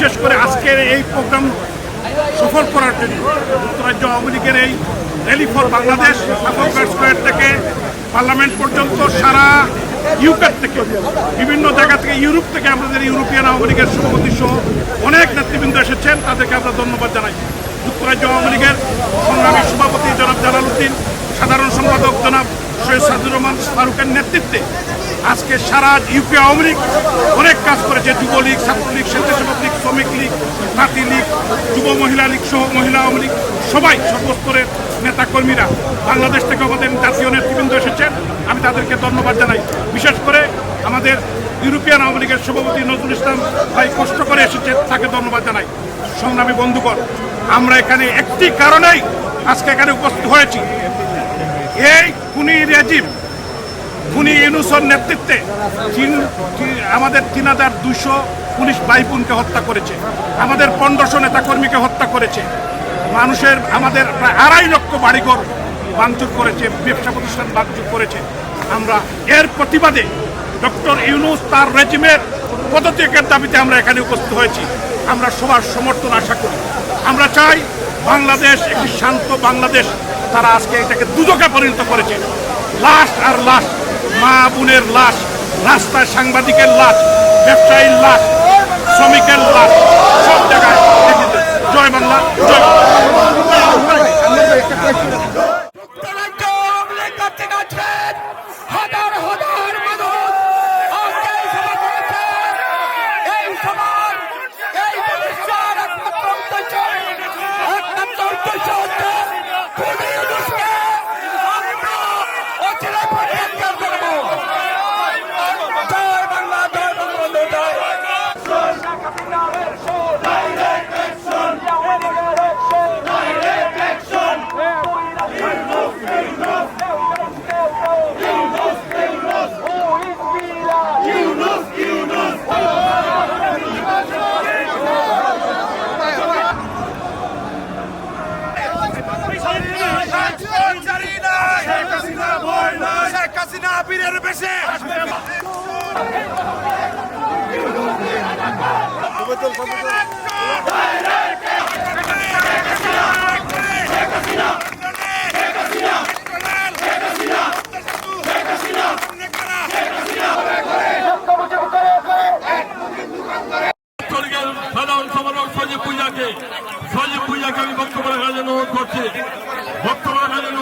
বিশেষ করে আজকের এই প্রোগ্রাম সফল করার জন্য যুক্তরাজ্য আওয়ামী লীগের এই র্যালি ফর বাংলাদেশ স্কোয়ার থেকে পার্লামেন্ট পর্যন্ত সারা ইউকের থেকে, বিভিন্ন জায়গা থেকে, ইউরোপ থেকে আমাদের ইউরোপিয়ান আওয়ামী লীগের সভাপতি সহ অনেক নেতৃবৃন্দ এসেছেন। তাদেরকে আমরা ধন্যবাদ জানাই। যুক্তরাজ্য আওয়ামী লীগের সংগ্রামী সভাপতি জনাব জালালউদ্দিন সাধারণ সম্পাদক জনাব সৈয়দ সাদুর রহমান ফারুকের নেতৃত্বে আজকে সারা ইউপি আওয়ামী লীগ অনেক কাজ করেছে, যুবলীগ, ছাত্রলীগ স্বেচ্ছাসেবক লীগ শ্রমিক লীগ, জাতি লীগ, যুব মহিলা লীগ সহ মহিলা আওয়ামী লীগ, সবাই সর্বস্তরের নেতাকর্মীরা বাংলাদেশ থেকে আমাদের জাতীয় নেতৃবৃন্দ এসেছেন। আমি তাদেরকে ধন্যবাদ জানাই। বিশেষ করে আমাদের ইউরোপিয়ান আওয়ামী লীগের সভাপতি নজরুল ইসলাম ভাই কষ্ট করে এসেছেন, তাকে ধন্যবাদ জানাই। সংগ্রামী বন্ধুগণ, আমরা এখানে একটি কারণেই আজকে এখানে উপস্থিত হয়েছি। এই খুনি রেজিম খুনি ইউনুসর নেতৃত্বে আমাদের তিন হাজার দুশো পুলিশ বাইপুনকে হত্যা করেছে, আমাদের পনেরোশো নেতাকর্মীকে হত্যা করেছে, মানুষের আমাদের প্রায় আড়াই লক্ষ বাড়িঘর ভাঙচুর করেছে, ব্যবসা প্রতিষ্ঠান ভাঙচুর করেছে। আমরা এর প্রতিবাদে ডক্টর ইউনুস তার রেজিমের পদত্যাগের দাবিতে আমরা এখানে উপস্থিত হয়েছি। আমরা সবার সমর্থন আশা করি। আমরা চাই বাংলাদেশ, একটি শান্ত বাংলাদেশ, তারা আজকে এটাকে দুদকে পরিণত করেছে। লাস্ট আর লাশ মা বোনের লাশ, রাস্তায় সাংবাদিকের লাশ, ব্যবসায়ীর লাশ, শ্রমিকের লাশ, সব জায়গায়। জয় বাংলা, জয় বাংলা। যুক্তরাজ্য আওয়ামী লীগ করতে যাচ্ছেন হাজার হাজার মানুষ আজকে এই সভা করেছেন এই সভার এই প্রতিষ্ঠার একমাত্র উদ্দেশ্য একমাত্র উদ্দেশ্য হচ্ছে খুনি ইউনুসকে আমরা অচিরে প্রত্যাখ্যান করব জয় বাংলা জয় বঙ্গবন্ধু জয় শেখ হাসিনা বীরের বেশে সাধারণ সম্পাদক সজীব পূজাকে আমি বক্তব্য রাখার জন্য অনুরোধ করছি। বক্তব্য রাখার জন্য